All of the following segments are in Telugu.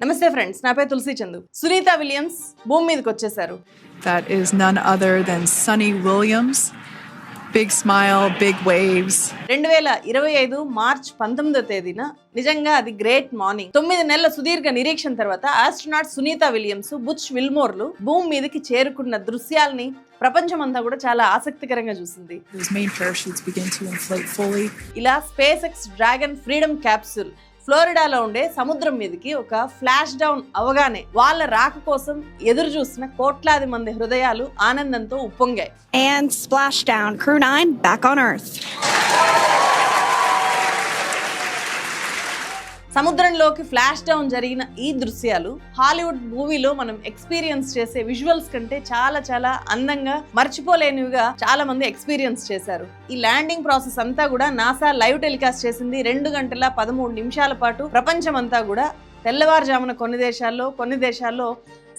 నమస్తే ఫ్రెండ్స్ నా పేరు తులసి చందు సునీత విలియమ్స్ భూమి మీదకి వచ్చేసారు That is none other than Sunny Williams. Big smile, big waves. రెండు వేల ఇరవై ఐదు మార్చ్ పంతొమ్మిదో తేదీన నిజంగా అది గ్రేట్ మార్నింగ్ తొమ్మిది నెలల సుదీర్ఘ నిరీక్షణ తర్వాత ఆస్ట్రోనాట్ సునీత విలియమ్స్ బుచ్ విల్మోర్లు భూమి మీదకి చేరుకున్న దృశ్యాల్ని ప్రపంచమంతా కూడా చాలా ఆసక్తికరంగా చూసింది Those main parachutes begin to inflate fully. ఇలా SpaceX Dragon Freedom capsule ఫ్లోరిడాలో ఉండే సముద్రం మీదకి ఒక ఫ్లాష్ డౌన్ అవగానే వాళ్ళ రాక కోసం ఎదురు చూసిన కోట్లాది మంది హృదయాలు ఆనందంతో ఉప్పొంగాయి. And splash down crew nine back on earth సముద్రంలోకి ఫ్లాష్ డౌన్ జరిగిన ఈ దృశ్యాలు హాలీవుడ్ మూవీలో మనం ఎక్స్పీరియన్స్ చేసే విజువల్స్ కంటే చాలా చాలా అందంగా మర్చిపోలేనివిగా చాలా మంది ఎక్స్పీరియన్స్ చేశారు. ఈ ల్యాండింగ్ ప్రాసెస్ అంతా కూడా నాసా లైవ్ టెలికాస్ట్ చేసింది రెండు గంటల పదమూడు నిమిషాల పాటు. ప్రపంచం అంతా కూడా తెల్లవారుజామున కొన్ని దేశాల్లో కొన్ని దేశాల్లో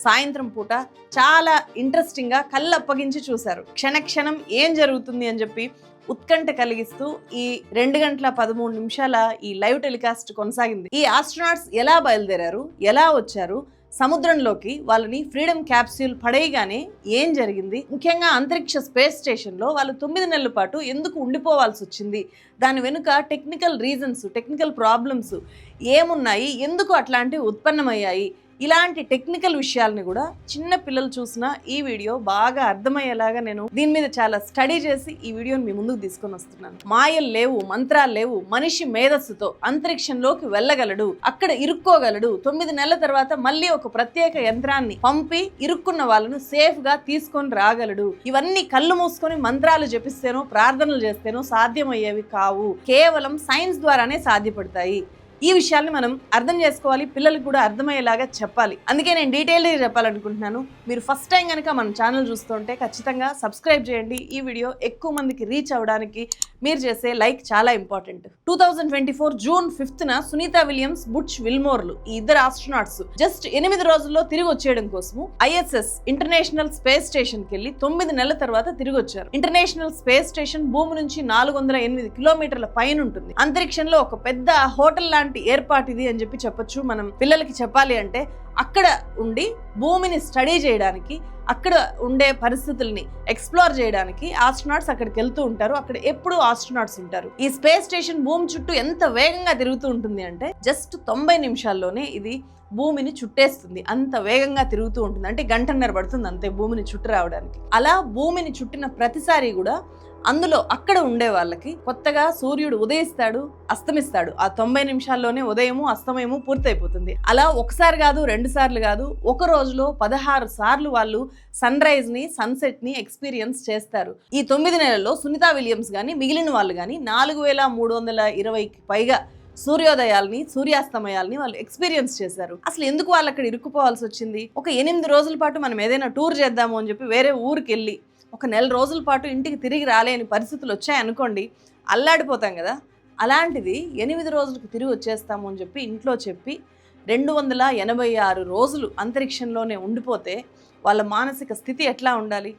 సాయంత్రం పూట చాలా ఇంట్రెస్టింగ్గా కళ్ళు అప్పగించి చూశారు. క్షణక్షణం ఏం జరుగుతుంది అని చెప్పి ఉత్కంఠ కలిగిస్తూ ఈ రెండు గంటల పదమూడు నిమిషాల ఈ లైవ్ టెలికాస్ట్ కొనసాగింది. ఈ ఆస్ట్రోనాట్స్ ఎలా బయలుదేరారు? ఎలా వచ్చారు? సముద్రంలోకి వాళ్ళని ఫ్రీడమ్ క్యాప్సూల్ పడేయగానే ఏం జరిగింది? ముఖ్యంగా అంతరిక్ష స్పేస్ స్టేషన్లో వాళ్ళు తొమ్మిది నెలల పాటు ఎందుకు ఉండిపోవాల్సి వచ్చింది? దాని వెనుక టెక్నికల్ రీజన్స్ టెక్నికల్ ప్రాబ్లమ్స్ ఏమున్నాయి? ఎందుకు అట్లాంటివి ఉత్పన్నమయ్యాయి? ఇలాంటి టెక్నికల్ విషయాల్ని కూడా చిన్న పిల్లలు చూసిన ఈ వీడియో బాగా అర్థమయ్యేలాగా నేను దీని మీద చాలా స్టడీ చేసి ఈ వీడియోని మీ ముందుకు తీసుకొని వస్తున్నాను. మాయలు లేవు మంత్రాలు లేవు మనిషి మేధస్సుతో అంతరిక్షంలోకి వెళ్ళగలడు అక్కడ ఇరుక్కోగలడు తొమ్మిది నెలల తర్వాత మళ్ళీ ఒక ప్రత్యేక యంత్రాన్ని పంపి ఇరుక్కున్న వాళ్ళను సేఫ్గా తీసుకొని రాగలడు. ఇవన్నీ కళ్ళు మూసుకొని మంత్రాలు జపిస్తేనో ప్రార్థనలు చేస్తేనో సాధ్యమయ్యేవి కావు. కేవలం సైన్స్ ద్వారానే సాధ్యపడతాయి. ఈ విషయాల్ని మనం అర్థం చేసుకోవాలి పిల్లలకు కూడా అర్థమయ్యేలాగా చెప్పాలి. అందుకే నేను డీటెయిల్గా చెప్పాలనుకుంటున్నాను. మీరు ఫస్ట్ టైం కనుక మన ఛానల్ చూస్తుంటే ఖచ్చితంగా సబ్స్క్రైబ్ చేయండి. ఈ వీడియో ఎక్కువ మందికి రీచ్ అవ్వడానికి మీరు చేసే లైక్ చాలా important. Two thousand twenty four June ఫిఫ్త్న Sunita Williams Butch విల్మోర్లు ఈ ఇద్దరు ఆస్ట్రోనాట్స్ జస్ట్ ఎనిమిది రోజుల్లో తిరిగి వచ్చేయడం కోసము ఐఎస్ఎస్ ఇంటర్నేషనల్ స్పేస్ స్టేషన్కి వెళ్ళి తొమ్మిది నెలల తర్వాత తిరిగి వచ్చారు. ఇంటర్నేషనల్ స్పేస్ స్టేషన్ భూమి నుంచి నాలుగు వందల ఎనిమిది కిలోమీటర్ల పైన ఉంటుంది. అంతరిక్షంలో ఒక పెద్ద హోటల్ లాంటి ఏర్పాటు ఇది అని చెప్పి చెప్పొచ్చు. మనం పిల్లలకి చెప్పాలి అంటే అక్కడ ఉండి భూమిని స్టడీ చేయడానికి అక్కడ ఉండే పరిస్థితుల్ని ఎక్స్ప్లోర్ చేయడానికి ఆస్ట్రోనాట్స్ అక్కడికి వెళ్తూ ఉంటారు. అక్కడ ఎప్పుడు ఆస్ట్రోనాట్స్ ఉంటారు. ఈ స్పేస్ స్టేషన్ భూమి చుట్టూ ఎంత వేగంగా తిరుగుతూ ఉంటుంది అంటే జస్ట్ తొంభై నిమిషాల్లోనే ఇది భూమిని చుట్టేస్తుంది. అంత వేగంగా తిరుగుతూ ఉంటుంది. అంటే గంటన్నర పడుతుంది అంతే భూమిని చుట్టు రావడానికి. అలా భూమిని చుట్టిన ప్రతిసారి కూడా అందులో అక్కడ ఉండే వాళ్ళకి కొత్తగా సూర్యుడు ఉదయిస్తాడు అస్తమిస్తాడు. ఆ తొంభై నిమిషాల్లోనే ఉదయము అస్తమయము పూర్తయిపోతుంది. అలా ఒకసారి కాదు రెండు సార్లు కాదు ఒక రోజులో పదహారు సార్లు వాళ్ళు సన్ రైజ్ని సన్సెట్ని ఎక్స్పీరియన్స్ చేస్తారు. ఈ తొమ్మిది నెలల్లో సునీత విలియమ్స్ కానీ మిగిలిన వాళ్ళు కానీ నాలుగు వేల మూడు వందల ఇరవైకి పైగా సూర్యోదయాల్ని సూర్యాస్తమయాల్ని వాళ్ళు ఎక్స్పీరియన్స్ చేశారు. అసలు ఎందుకు వాళ్ళు అక్కడ ఇరుక్కుపోవాల్సి వచ్చింది? ఒక ఎనిమిది రోజుల పాటు మనం ఏదైనా టూర్ చేద్దాము అని చెప్పి వేరే ఊరికి వెళ్ళి ఒక నెల రోజుల పాటు ఇంటికి తిరిగి రాలేని పరిస్థితులు వచ్చాయనుకోండి అల్లాడిపోతాం కదా. అలాంటిది ఎనిమిది రోజులకు తిరిగి వచ్చేస్తాము అని చెప్పి ఇంట్లో చెప్పి రెండు వందల ఎనభై ఆరు రోజులు అంతరిక్షంలోనే ఉండిపోతే వాళ్ళ మానసిక స్థితి ఎట్లా ఉండాలి?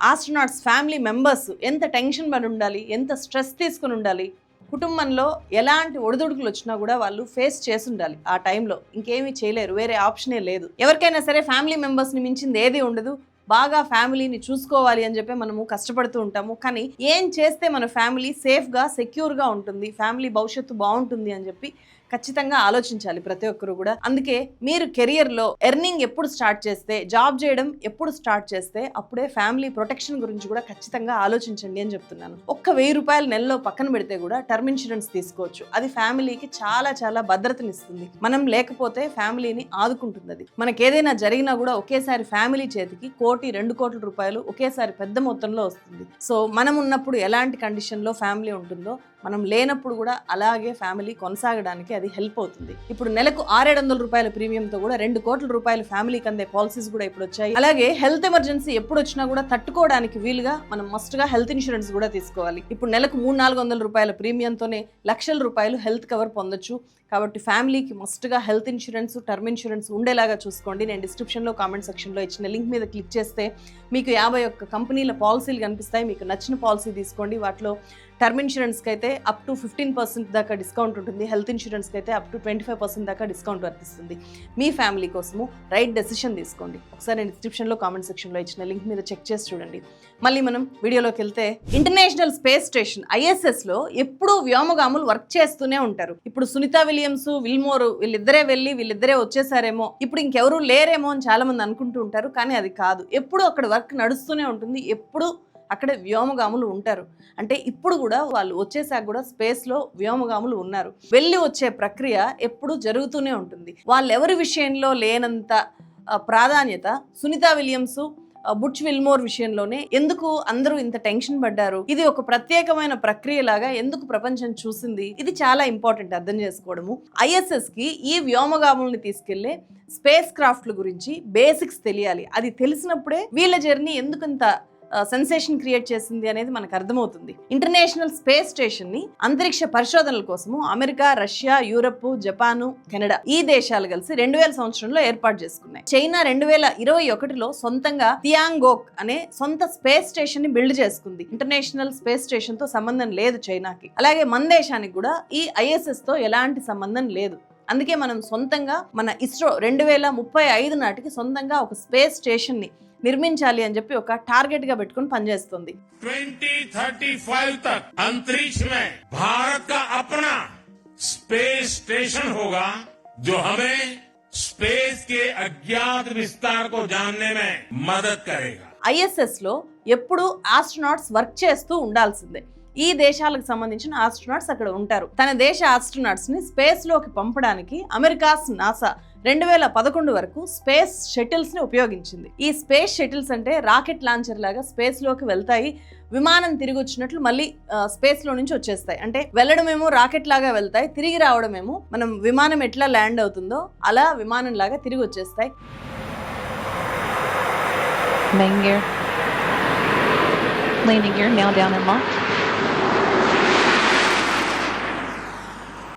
ఆస్ట్రోనాట్స్ ఫ్యామిలీ మెంబర్స్ ఎంత టెన్షన్ పడి ఉండాలి? ఎంత స్ట్రెస్ తీసుకుని ఉండాలి? కుటుంబంలో ఎలాంటి ఒడిదుడుకులు వచ్చినా కూడా వాళ్ళు ఫేస్ చేసి ఉండాలి ఆ టైంలో. ఇంకేమీ చేయలేరు వేరే ఆప్షనే లేదు. ఎవరికైనా సరే ఫ్యామిలీ మెంబర్స్ని మించింది ఏది ఉండదు. బాగా ఫ్యామిలీని చూసుకోవాలి అని చెప్పి మనము కష్టపడుతూ ఉంటాము. కానీ ఏం చేస్తే మన ఫ్యామిలీ సేఫ్గా సెక్యూర్గా ఉంటుంది ఫ్యామిలీ భవిష్యత్తు బాగుంటుంది అని చెప్పి ఖచ్చితంగా ఆలోచించాలి ప్రతి ఒక్కరు కూడా. అందుకే మీరు కెరియర్లో ఎర్నింగ్ ఎప్పుడు స్టార్ట్ చేస్తే జాబ్ చేయడం ఎప్పుడు స్టార్ట్ చేస్తే అప్పుడే ఫ్యామిలీ ప్రొటెక్షన్ గురించి కూడా ఖచ్చితంగా ఆలోచించండి అని చెప్తున్నాను. ఒక్క వెయ్యి రూపాయలు నెలలో పక్కన పెడితే కూడా టర్మ్ ఇన్సూరెన్స్ తీసుకోవచ్చు. అది ఫ్యామిలీకి చాలా చాలా భద్రతనిస్తుంది. మనం లేకపోతే ఫ్యామిలీని ఆదుకుంటుంది అది మనకి ఏదైనా జరిగినా కూడా ఒకేసారి ఫ్యామిలీ చేతికి కోటి రెండు కోట్ల రూపాయలు ఒకేసారి పెద్ద మొత్తంలో వస్తుంది. సో మనం ఉన్నప్పుడు ఎలాంటి కండిషన్లో ఫ్యామిలీ ఉంటుందో మనం లేనప్పుడు కూడా అలాగే ఫ్యామిలీ కొనసాగడానికి అది హెల్ప్ అవుతుంది. ఇప్పుడు నెలకు ఆరేడు వందల రూపాయల ప్రీమియంతో కూడా రెండు కోట్ల రూపాయలు ఫ్యామిలీకి అందే పాలసీస్ కూడా ఇప్పుడు వచ్చాయి. అలాగే హెల్త్ ఎమర్జెన్సీ ఎప్పుడు వచ్చినా కూడా తట్టుకోవడానికి వీలుగా మనం మస్ట్గా హెల్త్ ఇన్సూరెన్స్ కూడా తీసుకోవాలి. ఇప్పుడు నెలకు మూడు నాలుగు వందల రూపాయల ప్రీమియంతోనే లక్షల రూపాయలు హెల్త్ కవర్ పొందొచ్చు. కాబట్టి ఫ్యామిలీకి మస్ట్గా హెల్త్ ఇన్సూరెన్స్ టర్మ్ ఇన్సూరెన్స్ ఉండేలాగా చూసుకోండి. నేను డిస్క్రిప్షన్లో కామెంట్ సెక్షన్లో ఇచ్చిన లింక్ మీద క్లిక్ చేస్తే మీకు యాభై ఒక్క కంపెనీల పాలసీలు కనిపిస్తాయి. మీకు నచ్చిన పాలసీ తీసుకోండి. వాటిలో టర్మ్ ఇన్సూరెన్స్కి అయితే అప్ టు ఫిఫ్టీన్ పర్సెంట్ దాకా డిస్కౌంట్ ఉంటుంది. హెల్త్ ఇన్సూరెన్స్కి అయితే up to twenty five percent దాకా డిస్కౌంట్ వర్తిస్తుంది. మీ ఫ్యామిలీ కోసము రైట్ డెసిషన్ తీసుకోండి. ఒకసారి నేను డిస్క్రిప్షన్లో కామెంట్ సెక్షన్లో ఇచ్చిన లింక్ మీద చెక్ చేసి చూడండి. మళ్ళీ మనం వీడియోలోకి వెళ్తే ఇంటర్నేషనల్ స్పేస్ స్టేషన్ ఐఎస్ఎస్లో ఎప్పుడూ వ్యోమగాములు వర్క్ చేస్తూనే ఉంటారు. ఇప్పుడు సునీత విలియమ్స్ విల్మోర్ వీళ్ళిద్దరే వెళ్ళి వీళ్ళిద్దరే వచ్చేసారేమో. ఇప్పుడు ఇంకెవరూ లేరేమో అని చాలా మంది అనుకుంటూ ఉంటారు కానీ అది కాదు. ఎప్పుడూ అక్కడ వర్క్ నడుస్తూనే ఉంటుంది. ఎప్పుడు అక్కడ వ్యోమగాములు ఉంటారు. అంటే ఇప్పుడు కూడా వాళ్ళు వచ్చేసాక కూడా స్పేస్లో వ్యోమగాములు ఉన్నారు. వెళ్ళి వచ్చే ప్రక్రియ ఎప్పుడు జరుగుతూనే ఉంటుంది. వాళ్ళెవరి విషయంలో లేనంత ప్రాధాన్యత సునీత విలియమ్స్ బుచ్ విల్మోర్ విషయంలోనే ఎందుకు అందరూ ఇంత టెన్షన్ పడ్డారు? ఇది ఒక ప్రత్యేకమైన ప్రక్రియ లాగా ఎందుకు ప్రపంచం చూసింది? ఇది చాలా ఇంపార్టెంట్ అర్థం చేసుకోవడము. ఐఎస్ఎస్కి ఈ వ్యోమగాముల్ని తీసుకెళ్ళే స్పేస్ క్రాఫ్ట్ల గురించి బేసిక్స్ తెలియాలి. అది తెలిసినప్పుడే వీళ్ళ జర్నీ ఎందుకు ఇంత సెన్సేషన్ క్రియేట్ చేసింది అనేది మనకు అర్థమవుతుంది. ఇంటర్నేషనల్ స్పేస్ స్టేషన్ని అంతరిక్ష పరిశోధనల కోసము America Russia Europe Japan Canada ఈ దేశాలు కలిసి రెండు వేల సంవత్సరంలో ఏర్పాటు చేసుకున్నాయి. చైనా రెండు వేల ఇరవై ఒకటిలో సొంతంగా తియాంగోక్ అనే సొంత స్పేస్ స్టేషన్ని బిల్డ్ చేసుకుంది. ఇంటర్నేషనల్ స్పేస్ స్టేషన్తో సంబంధం లేదు చైనాకి. అలాగే మన దేశానికి కూడా ఈ ఐఎస్ఎస్తో ఎలాంటి సంబంధం లేదు. అందుకే మనం సొంతంగా మన ఇస్రో రెండు వేల ముప్పై ఐదు నాటికి సొంతంగా ఒక స్పేస్ స్టేషన్ని నిర్మించాలి అని చెప్పి ఒక టార్గెట్గా పెట్టుకుని పనిచేస్తుంది. ట్వంటీ థర్టీ ఫైవ్ తక్ అంతరిక్ష భారత్ అప్నా స్పేస్ స్టేషన్ హోగా జో హమే స్పేస్ కే అజ్ఞాత విస్తార్ కో జాన్నే మే మదద్ కరేగా. ఐఎస్ఎస్లో ఎప్పుడు ఆస్ట్రోనాట్స్ వర్క్ చేస్తూ ఉండాల్సిందే. ఈ దేశాలకు సంబంధించిన ఆస్ట్రోనాట్స్ అక్కడ ఉంటారు. తన దేశ ఆస్ట్రోనాట్స్ని స్పేస్లోకి పంపడానికి అమెరికాస్ నాసా రెండు వేల పదకొండు వరకు స్పేస్ షటిల్స్ని ఉపయోగించింది ఈ స్పేస్ షటిల్స్ అంటే రాకెట్ లాంచర్ లాగా స్పేస్లోకి వెళ్తాయి విమానం తిరిగి వచ్చినట్లు మళ్ళీ స్పేస్లో నుంచి వచ్చేస్తాయి అంటే వెళ్ళడమేమో రాకెట్ లాగా వెళ్తాయి తిరిగి రావడమేమో మనం విమానం ఎట్లా ల్యాండ్ అవుతుందో అలా విమానం లాగా తిరిగి వచ్చేస్తాయి Main gear. Landing gear now down and locked.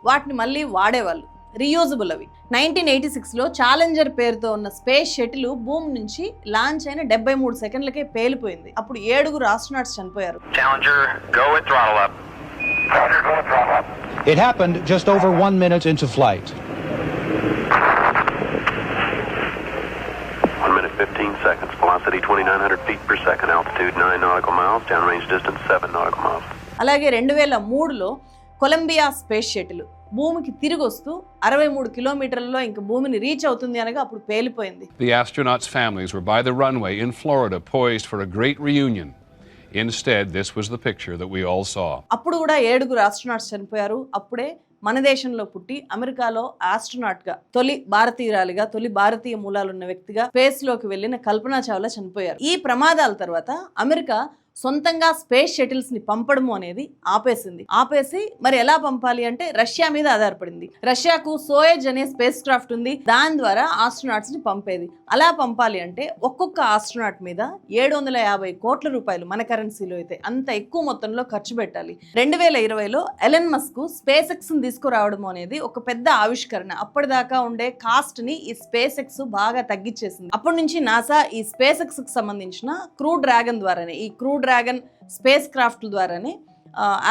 వాటిని మళ్ళీ వాడేవాళ్ళు రీయూజబుల్ అవి నైన్టీన్ ఎయిటీ సిక్స్లో ఛాలెంజర్ పేరుతో ఉన్న స్పేస్ షటిల్ భూమి నుంచి లాంచ్ అయిన డెబ్బై మూడు సెకండ్లకే పేలిపోయింది అప్పుడు ఏడుగురు ఆస్ట్రోనాట్స్ చనిపోయారు. It happened just over one minute into flight. One minute, 15 seconds. Velocity 2,900 feet per second. Altitude 9 nautical miles. Downrange distance 7 nautical miles. అలాగే రెండు వేల మూడులో కొలంబియా స్పేస్ షటిల్ భూమికి తిరిగి వస్తూ అరవై మూడు కిలోమీటర్లలో ఇంక భూమిని రీచ్ అవుతుంది అనగా అప్పుడు పేలిపోయింది The astronauts' families were by the runway in Florida, poised for a great reunion. Instead, this was the picture that we all saw. అప్పుడు కూడా ఏడుగురు ఆస్ట్రోనాట్స్ చనిపోయారు అప్పుడే మన దేశంలో పుట్టి అమెరికాలో ఆస్ట్రోనాట్గా తొలి భారతీయురాలిగా తొలి భారతీయ మూలాలున్న వ్యక్తిగా స్పేస్లోకి వెళ్ళిన కల్పనా చావ్లా చనిపోయారు ఈ ప్రమాదాల తర్వాత అమెరికా సొంతంగా స్పేస్ షటిల్స్ని పంపడము అనేది ఆపేసింది. ఆపేసి మరి ఎలా పంపాలి అంటే రష్యా మీద ఆధారపడింది. రష్యాకు సోయజ్ అనే స్పేస్ క్రాఫ్ట్ ఉంది. దాని ద్వారా ఆస్ట్రోనాట్స్ని పంపేది. అలా పంపాలి అంటే ఒక్కొక్క ఆస్ట్రోనాట్ మీద ఏడు వందల యాభై కోట్ల రూపాయలు మన కరెన్సీలో అయితే అంత ఎక్కువ మొత్తంలో ఖర్చు పెట్టాలి. రెండు వేల ఇరవైలో ఎలన్ మస్క్ స్పేస్ ఎక్స్ని తీసుకురావడం అనేది ఒక పెద్ద ఆవిష్కరణ. అప్పటిదాకా ఉండే కాస్ట్ని ఈ స్పేస్ ఎక్స్ బాగా తగ్గించేసింది. అప్పటి నుంచి నాసా ఈ స్పేస్ ఎక్స్కి సంబంధించిన క్రూ డ్రాగన్ ద్వారానే ఈ క్రూ డ్రాగన్ స్పేస్ క్రాఫ్ట్ ద్వారానే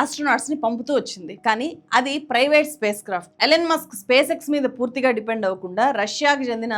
ఆస్ట్రోనాట్స్ని పంపుతూ వచ్చింది. కానీ అది private spacecraft Elon Musk SpaceX మీద పూర్తిగా డిపెండ్ అవ్వకుండా రష్యాకి చెందిన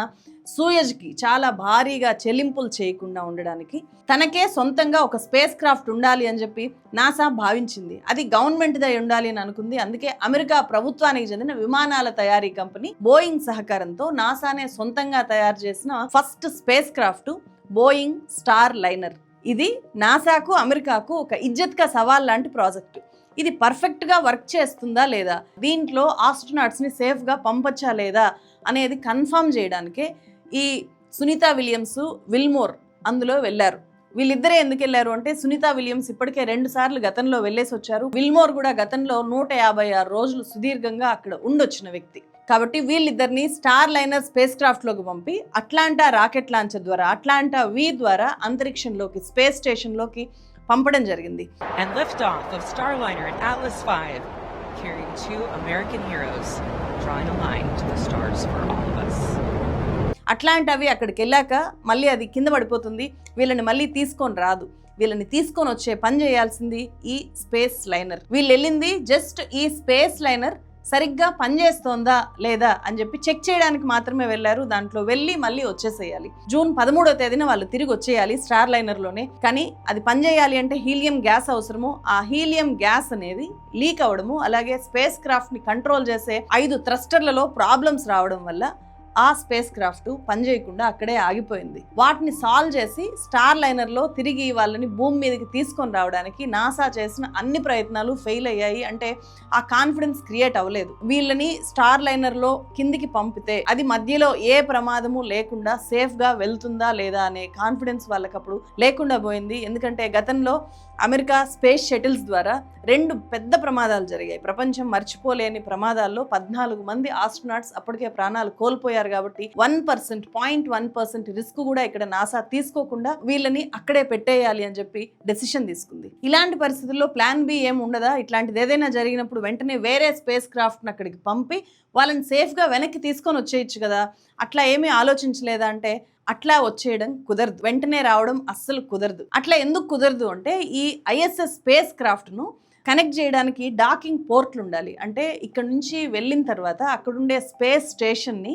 సూయజ్కి చాలా భారీగా చెల్లింపులు చేయకుండా ఉండడానికి తనకే సొంతంగా ఒక స్పేస్ క్రాఫ్ట్ ఉండాలి అని చెప్పి నాసా భావించింది. అది గవర్నమెంట్ దై ఉండాలి అని అనుకుంది. అందుకే అమెరికా ప్రభుత్వానికి చెందిన విమానాల తయారీ కంపెనీ బోయింగ్ సహకారంతో నాసానే సొంతంగా తయారు చేసిన first spacecraft Boeing Starliner. ఇది నాసాకు అమెరికాకు ఒక ఇజ్జత్గా సవాల్ లాంటి ప్రాజెక్టు. ఇది పర్ఫెక్ట్గా వర్క్ చేస్తుందా లేదా? దీంట్లో ఆస్ట్రోనాట్స్ని సేఫ్గా పంపచ్చా లేదా అనేది కన్ఫర్మ్ చేయడానికే ఈ సునీత విలియమ్స్ విల్మోర్ అందులో వెళ్ళారు. వీళ్ళిద్దరే ఎందుకు వెళ్ళారు అంటే సునీత విలియమ్స్ ఇప్పటికే రెండు సార్లు గతంలో వెళ్ళేసి వచ్చారు విల్మోర్ కూడా గతంలో నూట యాభై ఆరు రోజులు సుదీర్ఘంగా అక్కడ ఉండొచ్చిన వ్యక్తి. కాబట్టి వీళ్ళిద్దరిని స్టార్ లైనర్ స్పేస్ క్రాఫ్ట్లోకి పంపి అట్లాంటా రాకెట్ లాంచర్ ద్వారా అట్లాంటా వి ద్వారా అంతరిక్షంలోకి స్పేస్ స్టేషన్లోకి పంపడం జరిగింది and liftoff of Starliner and Atlas V, carrying two American heroes. drawing a line to the stars for all of us. అట్లాంటివి అక్కడికి వెళ్ళాక మళ్ళీ అది కింద పడిపోతుంది వీళ్ళని మళ్ళీ తీసుకొని రాదు వీళ్ళని తీసుకొని వచ్చే పని చేయాల్సింది ఈ స్పేస్ లైనర్ వీళ్ళు వెళ్ళింది జస్ట్ ఈ స్పేస్ లైనర్ సరిగ్గా పనిచేస్తోందా లేదా అని చెప్పి చెక్ చేయడానికి మాత్రమే వెళ్ళారు. దాంట్లో వెళ్ళి మళ్ళీ వచ్చేసేయాలి. జూన్ పదమూడో తేదీన వాళ్ళు తిరిగి వచ్చేయాలి స్టార్ లైనర్లోనే. కానీ అది పనిచేయాలి అంటే హీలియం గ్యాస్ అవసరము. ఆ హీలియం గ్యాస్ అనేది లీక్ అవ్వడము అలాగే స్పేస్ క్రాఫ్ట్ని కంట్రోల్ చేసే ఐదు థ్రస్టర్లలో ప్రాబ్లమ్స్ రావడం వల్ల ఆ స్పేస్ క్రాఫ్ట్ పనిచేయకుండా అక్కడే ఆగిపోయింది. వాటిని సాల్వ్ చేసి స్టార్ లైనర్లో తిరిగి వాళ్ళని భూమి మీదకి తీసుకొని రావడానికి నాసా చేసిన అన్ని ప్రయత్నాలు ఫెయిల్ అయ్యాయి. అంటే ఆ కాన్ఫిడెన్స్ క్రియేట్ అవ్వలేదు. వీళ్ళని స్టార్ లైనర్లో కిందికి పంపితే అది మధ్యలో ఏ ప్రమాదము లేకుండా సేఫ్గా వెళ్తుందా లేదా అనే కాన్ఫిడెన్స్ వాళ్ళకప్పుడు లేకుండా పోయింది. ఎందుకంటే గతంలో అమెరికా స్పేస్ షటిల్స్ ద్వారా రెండు పెద్ద ప్రమాదాలు జరిగాయి. ప్రపంచం మర్చిపోలేని ప్రమాదాల్లో పద్నాలుగు మంది ఆస్ట్రోనాట్స్ అప్పటికే ప్రాణాలు కోల్పోయారు కాబట్టి one percent point one percent risk కూడా ఇక్కడ నాసా తీసుకోకుండా వీళ్ళని అక్కడే పెట్టేయాలి అని చెప్పి డెసిషన్ తీసుకుంది. ఇలాంటి పరిస్థితుల్లో ప్లాన్ బి ఏం ఉండదా? ఇట్లాంటిది ఏదైనా జరిగినప్పుడు వెంటనే వేరే స్పేస్ క్రాఫ్ట్ని అక్కడికి పంపి వాళ్ళని సేఫ్గా వెనక్కి తీసుకొని వచ్చేయచ్చు కదా. అట్లా ఏమీ ఆలోచించలేదా అంటే అట్లా వచ్చేయడం కుదరదు. వెంటనే రావడం అస్సలు కుదరదు. అట్లా ఎందుకు కుదరదు అంటే ఈ ఐఎస్ఎస్ స్పేస్ క్రాఫ్ట్ను కనెక్ట్ చేయడానికి డాకింగ్ పోర్ట్లు ఉండాలి. అంటే ఇక్కడ నుంచి వెళ్ళిన తర్వాత అక్కడుండే స్పేస్ స్టేషన్ని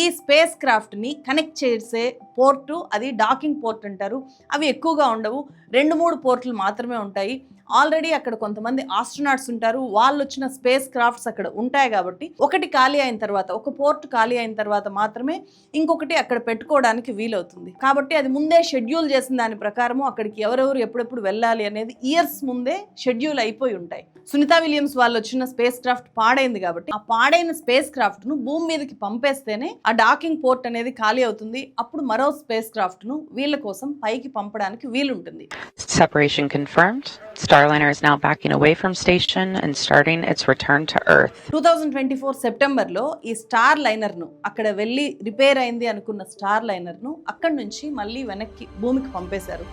ఈ స్పేస్ క్రాఫ్ట్ని కనెక్ట్ చేసే పోర్టు అది డాకింగ్ పోర్ట్ అంటారు. అవి ఎక్కువగా ఉండవు. రెండు మూడు పోర్ట్లు మాత్రమే ఉంటాయి. ఆల్రెడీ అక్కడ కొంతమంది ఆస్ట్రోనాట్స్ ఉంటారు. వాళ్ళు వచ్చిన స్పేస్ క్రాఫ్ట్స్ అక్కడ ఉంటాయి కాబట్టి ఒకటి ఖాళీ అయిన తర్వాత ఒక పోర్ట్ ఖాళీ అయిన తర్వాత మాత్రమే ఇంకొకటి అక్కడ పెట్టుకోవడానికి వీలవుతుంది. కాబట్టి అది ముందే షెడ్యూల్ చేసిన దాని ప్రకారము అక్కడికి ఎవరెవరు ఎప్పుడెప్పుడు వెళ్ళాలి అనేది ఇయర్స్ ముందే షెడ్యూల్ అయిపోయి ఉంటాయి సునీత విలియమ్స్ వాళ్ళు వచ్చిన స్పేస్ క్రాఫ్ట్ పాడైంది కాబట్టి ఆ పాడైన స్పేస్ క్రాఫ్ట్ను భూమి మీదకి పంపేస్తేనే ఆ డాకింగ్ పోర్ట్ అనేది ఖాళీ అవుతుంది అప్పుడు మరో స్పేస్ క్రాఫ్ట్ను వీళ్ళ కోసం పైకి పంపడానికి వీలుంటుంది Separation confirmed. Starliner is now backing away from station and starting its return to Earth. Two thousand twenty four సెప్టెంబర్లో ఈ స్టార్ లైనర్ను అక్కడ వెళ్ళి రిపేర్ అయింది అనుకున్న స్టార్ లైనర్ను అక్కడి నుంచి మళ్ళీ వెనక్కి భూమికి పంపేశారు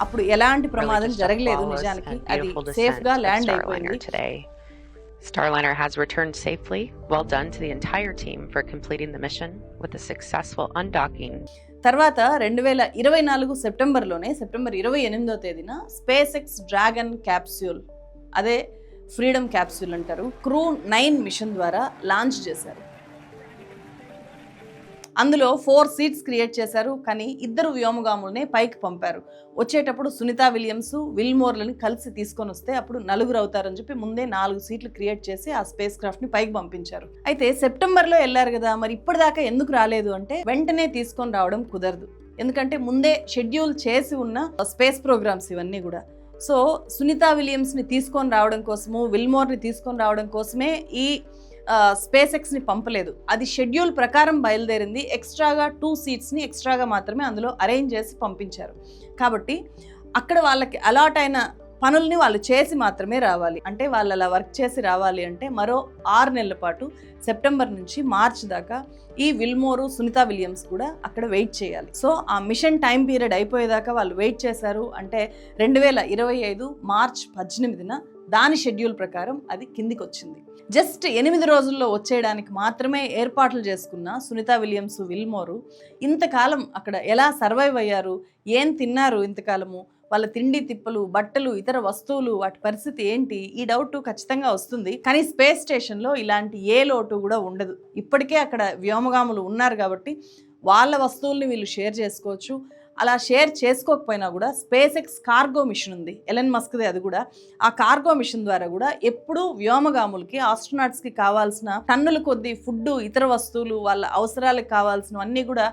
అప్పుడు ఎలాంటి ప్రమాదం జరగలేదు నిజానికి అది సేఫ్గా ల్యాండ్ అయిపోయింది. Starliner has returned safely. Well done to the entire team for completing the mission with a successful undocking తర్వాత రెండు వేల ఇరవై నాలుగు సెప్టెంబర్లోనే సెప్టెంబర్ ఇరవై ఎనిమిదో తేదీన స్పేస్ ఎక్స్ డ్రాగన్ క్యాప్స్యూల్ అదే ఫ్రీడమ్ క్యాప్స్యూల్ అంటారు క్రూ నైన్ మిషన్ ద్వారా లాంచ్ చేశారు అందులో ఫోర్ సీట్స్ క్రియేట్ చేశారు. కానీ ఇద్దరు వ్యోమగాములనే పైకి పంపారు. వచ్చేటప్పుడు సునీత విలియమ్స్ విల్మోర్లని కలిసి తీసుకొని వస్తే అప్పుడు నలుగురు అవుతారని చెప్పి ముందే నాలుగు సీట్లు క్రియేట్ చేసి ఆ స్పేస్ క్రాఫ్ట్ని పైకి పంపించారు. అయితే సెప్టెంబర్లో వెళ్ళారు కదా మరి ఇప్పటిదాకా ఎందుకు రాలేదు అంటే వెంటనే తీసుకొని రావడం కుదరదు. ఎందుకంటే ముందే షెడ్యూల్ చేసి ఉన్న స్పేస్ ప్రోగ్రామ్స్ ఇవన్నీ కూడా. సో సునీత విలియమ్స్ని తీసుకొని రావడం కోసము విల్మోర్ని తీసుకొని రావడం కోసమే ఈ స్పేస్ ఎక్స్ని పంపలేదు. అది షెడ్యూల్ ప్రకారం బయలుదేరింది. ఎక్స్ట్రాగా టూ సీట్స్ని ఎక్స్ట్రాగా మాత్రమే అందులో అరేంజ్ చేసి పంపించారు. కాబట్టి అక్కడ వాళ్ళకి అలాట్ అయిన పనుల్ని వాళ్ళు చేసి మాత్రమే రావాలి. అంటే వాళ్ళు అలా వర్క్ చేసి రావాలి అంటే మరో ఆరు నెలల పాటు సెప్టెంబర్ నుంచి మార్చ్ దాకా ఈ విల్మోరు సునీత విలియమ్స్ కూడా అక్కడ వెయిట్ చేయాలి. సో ఆ మిషన్ టైం పీరియడ్ అయిపోయేదాకా వాళ్ళు వెయిట్ చేశారు. అంటే రెండు వేల ఇరవై ఐదు మార్చ్ పద్దెనిమిదిన దాని షెడ్యూల్ ప్రకారం అది కిందికి వచ్చింది జస్ట్ ఎనిమిది రోజుల్లో వచ్చేయడానికి మాత్రమే ఏర్పాట్లు చేసుకున్న సునీత విలియమ్స్ విల్మోరు ఇంతకాలం అక్కడ ఎలా సర్వైవ్ అయ్యారు? ఏం తిన్నారు ఇంతకాలము? వాళ్ళ తిండి తిప్పలు బట్టలు ఇతర వస్తువులు వాటి పరిస్థితి ఏంటి? ఈ డౌట్ ఖచ్చితంగా వస్తుంది. కానీ స్పేస్ స్టేషన్లో ఇలాంటి ఏ లోటు కూడా ఉండదు. ఇప్పటికే అక్కడ వ్యోమగాములు ఉన్నారు కాబట్టి వాళ్ళ వస్తువుల్ని వీళ్ళు షేర్ చేసుకోవచ్చు. అలా షేర్ చేసుకోకపోయినా కూడా స్పేస్ ఎక్స్ కార్గో మిషన్ ఉంది. ఎలెన్ మస్క్దే అది కూడా. ఆ కార్గో మిషన్ ద్వారా కూడా ఎప్పుడూ వ్యోమగాములకి ఆస్ట్రోనాట్స్కి కావాల్సిన టన్నుల కొద్దీ ఫుడ్ ఇతర వస్తువులు వాళ్ళ అవసరాలకు కావాల్సినవన్నీ కూడా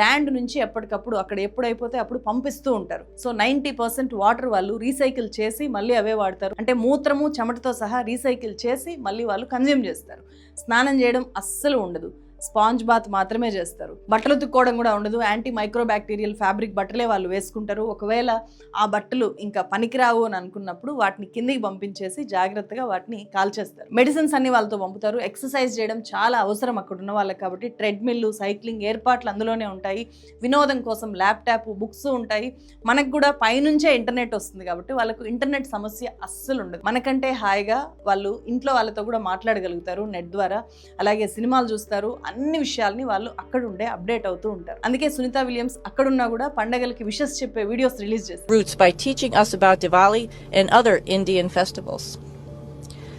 ల్యాండ్ నుంచి ఎప్పటికప్పుడు అక్కడ ఎప్పుడైపోతే అప్పుడు పంపిస్తూ ఉంటారు. సో నైంటీ పర్సెంట్ వాటర్ వాళ్ళు రీసైకిల్ చేసి మళ్ళీ అవే వాడతారు. అంటే మూత్రము చెమటతో సహా రీసైకిల్ చేసి మళ్ళీ వాళ్ళు కన్జ్యూమ్ చేస్తారు. స్నానం చేయడం అస్సలు ఉండదు. స్పాంజ్ బాత్ మాత్రమే చేస్తారు. బట్టలు ఉతుక్కోవడం కూడా ఉండదు. యాంటీ మైక్రో బ్యాక్టీరియల్ ఫ్యాబ్రిక్ బట్టలే వాళ్ళు వేసుకుంటారు. ఒకవేళ ఆ బట్టలు ఇంకా పనికిరావు అని అనుకున్నప్పుడు వాటిని కిందికి పంపించేసి జాగ్రత్తగా వాటిని కాల్చేస్తారు. మెడిసిన్స్ అన్ని వాళ్ళతో పంపుతారు. ఎక్సర్సైజ్ చేయడం చాలా అవసరం అక్కడ ఉన్న వాళ్ళకి కాబట్టి ట్రెడ్మిల్ సైక్లింగ్ ఏర్పాట్లు అందులోనే ఉంటాయి. వినోదం కోసం ల్యాప్టాప్ బుక్స్ ఉంటాయి. మనకు కూడా పైనుంచే ఇంటర్నెట్ వస్తుంది కాబట్టి వాళ్ళకు ఇంటర్నెట్ సమస్య అస్సలు ఉండదు. మనకంటే హాయిగా వాళ్ళు ఇంట్లో వాళ్ళతో కూడా మాట్లాడగలుగుతారు నెట్ ద్వారా. అలాగే సినిమాలు చూస్తారు. అన్ని విషయాల్ని వాళ్ళు అక్కడ ఉండే అప్డేట్ అవుతూ ఉంటారు అందుకే సునీత విలియమ్స్ అక్కడున్నా కూడా పండగలకి విషెస్ చెప్పే వీడియోస్ రిలీజ్ చేస్తారు roots by teaching us about Diwali and other Indian festivals.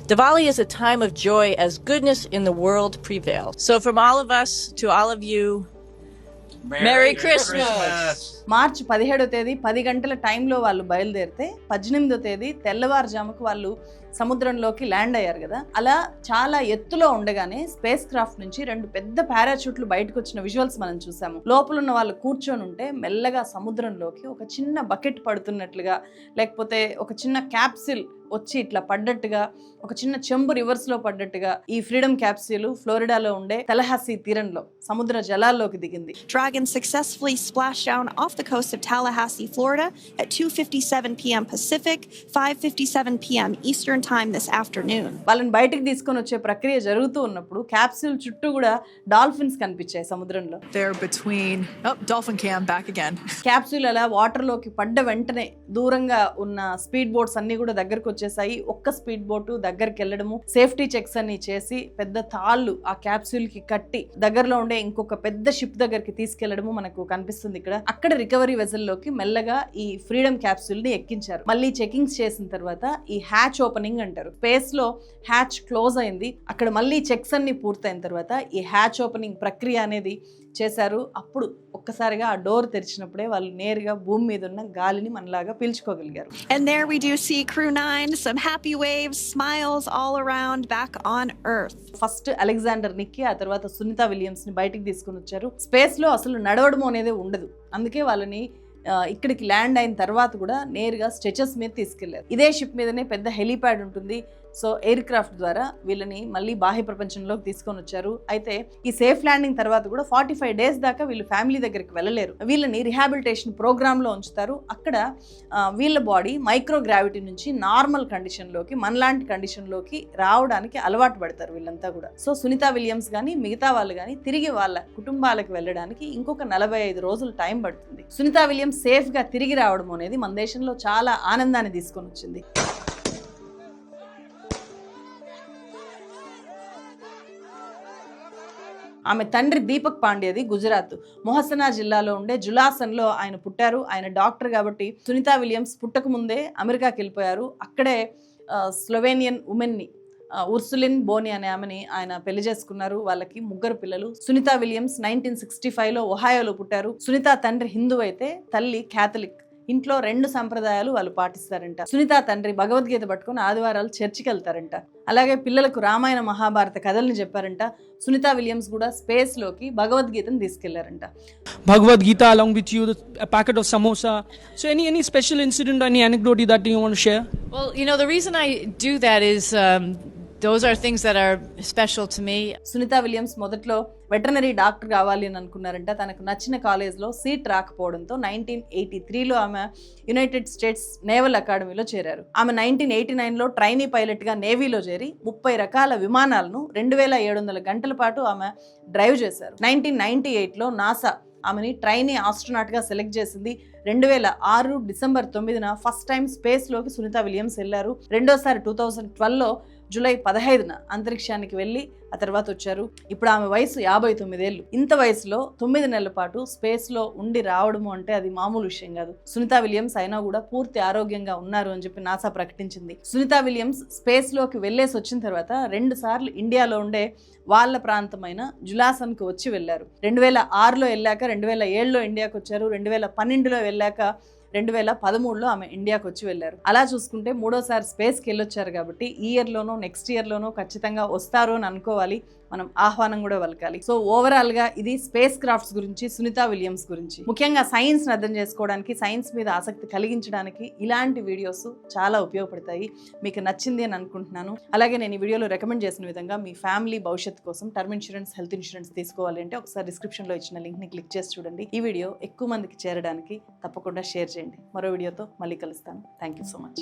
Diwali is a time of joy as goodness in the world prevails. So, from all of us to all of you, Merry, Christmas. March పదిహేడో తేదీ పది గంటల టైంలో వాళ్ళు బయలుదేరితే పద్దెనిమిదో తేదీ తెల్లవారుజాముకు వాళ్ళు సముద్రంలోకి ల్యాండ్ అయ్యారు కదా. అలా చాలా ఎత్తులో ఉండగానే స్పేస్ క్రాఫ్ట్ నుంచి రెండు పెద్ద పారాచూట్లు బయటకు వచ్చిన విజువల్స్ మనం చూసాము. లోపల ఉన్న వాళ్ళు కూర్చొని ఉంటే మెల్లగా సముద్రంలోకి ఒక చిన్న బకెట్ పడుతున్నట్లుగా లేకపోతే ఒక చిన్న క్యాప్సిల్ వచ్చి ఇట్లా పడ్డట్టుగా ఒక చిన్న చెంబు రివర్స్లో పడ్డట్టుగా ఈ ఫ్రీడమ్ క్యాప్సిల్ ఫ్లోరిడాలో ఉండే తలహాసీ తీరంలో సముద్ర జలాల్లోకి దిగింది Dragon successfully splashed down off the coast of Tallahassee, Florida at 2:57 p.m. Pacific, 5:57 p.m. Eastern Time this afternoon. వాళ్ళని బయటికి తీసుకొని వచ్చే ప్రక్రియ జరుగుతూ ఉన్నప్పుడు క్యాప్సూల్ చుట్టూ కూడా డాల్ఫిన్స్ కనిపించాయి సముద్రంలో They're between. Oh, dolphin cam back again. Capsule అలా వాటర్లోకి పడ్డ వెంటనే దూరంగా ఉన్న స్పీడ్ బోట్స్ అన్ని కూడా దగ్గరకు వచ్చేసాయి. ఒక్క స్పీడ్ బోటు దగ్గరికి వెళ్ళడము సేఫ్టీ చెక్స్ అన్ని చేసి పెద్ద తాళ్ళు ఆ క్యాప్సూల్కి కట్టి దగ్గరలో ఉండే ఇంకొక పెద్ద షిప్ దగ్గరికి తీసుకెళ్ళడము మనకు కనిపిస్తుంది ఇక్కడ. అక్కడ రికవరీ వెజల్లోకి మెల్లగా ఈ ఫ్రీడమ్ క్యాప్సూల్ని ఎక్కించారు. మళ్ళీ చెకింగ్స్ చేసిన తర్వాత ఈ హ్యాచ్ ఓపెనింగ్ అంటారు. స్పేస్లో హ్యాచ్ క్లోజ్ అయింది. అక్కడ మళ్ళీ చెక్స్ అన్ని పూర్తయిన తర్వాత ఈ హ్యాచ్ ఓపెనింగ్ ప్రక్రియ అనేది చేశారు అప్పుడు ఒక్కసారిగా ఆ డోర్ తెరిచినప్పుడే వాళ్ళు నేరుగా భూమి మీద ఉన్న గాలిని మనలాగా పీల్చుకోగలిగారు. And there we do see Crew 9, some happy waves, smiles all around back on Earth. First Alexander నిక్కి ఆ తర్వాత సునీత విలియమ్స్ని బయటికి తీసుకుని వచ్చారు. స్పేస్లో అసలు నడవడం అనేది ఉండదు. అందుకే వాళ్ళని ఇక్కడికి ల్యాండ్ అయిన తర్వాత కూడా నేరుగా స్ట్రెచెస్ మీద తీసుకెళ్ళారు. ఇదే షిప్ మీదనే పెద్ద హెలీప్యాడ్ ఉంటుంది. సో ఎయిర్ క్రాఫ్ట్ ద్వారా వీళ్ళని మళ్ళీ బాహ్య ప్రపంచంలోకి తీసుకొని వచ్చారు. అయితే ఈ సేఫ్ ల్యాండింగ్ తర్వాత కూడా ఫార్టీ ఫైవ్ డేస్ దాకా వీళ్ళు ఫ్యామిలీ దగ్గరికి వెళ్ళలేరు. వీళ్ళని రిహాబిలిటేషన్ ప్రోగ్రాంలో ఉంచుతారు. అక్కడ వీళ్ళ బాడీ మైక్రో గ్రావిటీ నుంచి నార్మల్ కండిషన్లోకి మనలాంటి కండిషన్లోకి రావడానికి అలవాటు పడతారు వీళ్ళంతా కూడా. సో సునీత విలియమ్స్ కానీ మిగతా వాళ్ళు కానీ తిరిగి వాళ్ళ కుటుంబాలకు వెళ్ళడానికి ఇంకొక నలభై ఐదు రోజులు టైం పడుతుంది. సునీత విలియమ్స్ సేఫ్గా తిరిగి రావడం అనేది మన దేశంలో చాలా ఆనందాన్ని తీసుకొని వచ్చింది. ఆమె తండ్రి దీపక్ పాండ్యది గుజరాత్. మొహసనా జిల్లాలో ఉండే జులాసన్లో ఆయన పుట్టారు. ఆయన డాక్టర్ కాబట్టి సునీత విలియమ్స్ పుట్టక ముందే అమెరికాకి వెళ్ళిపోయారు. అక్కడే స్లోవేనియన్ స్లొవేనియన్ ఉమెన్ని ఉర్సులిన్ బోని అనే ఆమెని ఆయన పెళ్ళి చేసుకున్నారు. వాళ్ళకి ముగ్గురు పిల్లలు. సునీత విలియమ్స్ నైన్టీన్ సిక్స్టీ ఫైవ్లో ఒహాయోలో పుట్టారు. సునీత తండ్రి హిందూ అయితే తల్లి క్యాథలిక్. ఇంట్లో రెండు సంప్రదాయాలు వాళ్ళు పాటిస్తారంట. సునీత తండ్రి భగవద్గీత పట్టుకుని ఆదివారాలు చర్చికి వెళ్తారంట అలాగే పిల్లలకు రామాయణ మహాభారత కథల్ని చెప్పారంట. సునీత విలియమ్స్ కూడా స్పేస్లోకి భగవద్గీతను తీసుకెళ్ళారంట. Bhagavad Gita along with you packet of samosa so any any special incident any anecdote that you want share well you know the reason I do that is those are things that are special to me Sunita Williams మొదట్లో వెటర్నరీ డాక్టర్ కావాలి అని అనుకున్నారంట. తనకు నచ్చిన కాలేజ్లో సీట్ రాకపోవడంతో నైన్టీన్ ఎయిటీ త్రీలో ఆమె యునైటెడ్ స్టేట్స్ నేవల్ అకాడమీలో చేరారు. ఆమె నైన్టీన్ ఎయిటీ నైన్లో ట్రైనీ పైలట్గా నేవీలో చేరి ముప్పై రకాల విమానాలను రెండు వేల ఏడు వందల గంటల పాటు ఆమె డ్రైవ్ చేశారు. నైన్టీన్ నైన్టీ ఎయిట్లో నాసా ఆమెని ట్రైనీ ఆస్ట్రోనాట్గా సెలెక్ట్ చేసింది. రెండు వేల ఆరు డిసెంబర్ తొమ్మిదిన ఫస్ట్ టైం స్పేస్లోకి సునీత విలియమ్స్ వెళ్ళారు. రెండోసారి టూ థౌజండ్ ట్వెల్వ్లో జూలై పదహైదున అంతరిక్షానికి వెళ్ళి ఆ తర్వాత వచ్చారు. ఇప్పుడు ఆమె వయసు యాభై తొమ్మిదేళ్ళు ఇంత వయసులో తొమ్మిది నెలల పాటు స్పేస్లో ఉండి రావడము అంటే అది మామూలు విషయం కాదు. సునీత విలియమ్స్ అయినా కూడా పూర్తి ఆరోగ్యంగా ఉన్నారు అని చెప్పి నాసా ప్రకటించింది. సునీత విలియమ్స్ స్పేస్లోకి వెళ్ళేసి వచ్చిన తర్వాత రెండు సార్లు ఇండియాలో ఉండే వాళ్ళ ప్రాంతమైన జులాసన్కి వచ్చి వెళ్ళారు. రెండు వేల ఆరులో వెళ్ళాక రెండు వేల ఏడులో ఇండియాకి వచ్చారు. రెండు వేల పన్నెండులో వెళ్ళాక రెండు వేల పదమూడులో ఆమె ఇండియాకు వచ్చి వెళ్ళారు. అలా చూసుకుంటే మూడోసారి స్పేస్కి వెళ్ళొచ్చారు కాబట్టి ఈ ఇయర్లోనో నెక్స్ట్ ఇయర్లోనో ఖచ్చితంగా వస్తారు అని అనుకోవాలి. మనం ఆహ్వానం కూడా వెలకాలి సో ఓవరాల్గా ఇది స్పేస్ క్రాఫ్ట్స్ గురించి సునీత విలియమ్స్ గురించి. ముఖ్యంగా సైన్స్ని అర్థం చేసుకోవడానికి సైన్స్ మీద ఆసక్తి కలిగించడానికి ఇలాంటి వీడియోస్ చాలా ఉపయోగపడతాయి. మీకు నచ్చింది అని అనుకుంటున్నాను. అలాగే నేను ఈ వీడియోలో రికమెండ్ చేసిన విధంగా మీ ఫ్యామిలీ భవిష్యత్తు కోసం టర్మ్ ఇన్సూరెన్స్ హెల్త్ ఇన్సూరెన్స్ తీసుకోవాలి అంటే ఒకసారి డిస్క్రిప్షన్లో ఇచ్చిన లింక్ని క్లిక్ చేసి చూడండి. ఈ వీడియో ఎక్కువ మందికి చేరడానికి తప్పకుండా షేర్ చేయండి. మరో వీడియోతో మళ్ళీ కలుస్తాను. Thank you so much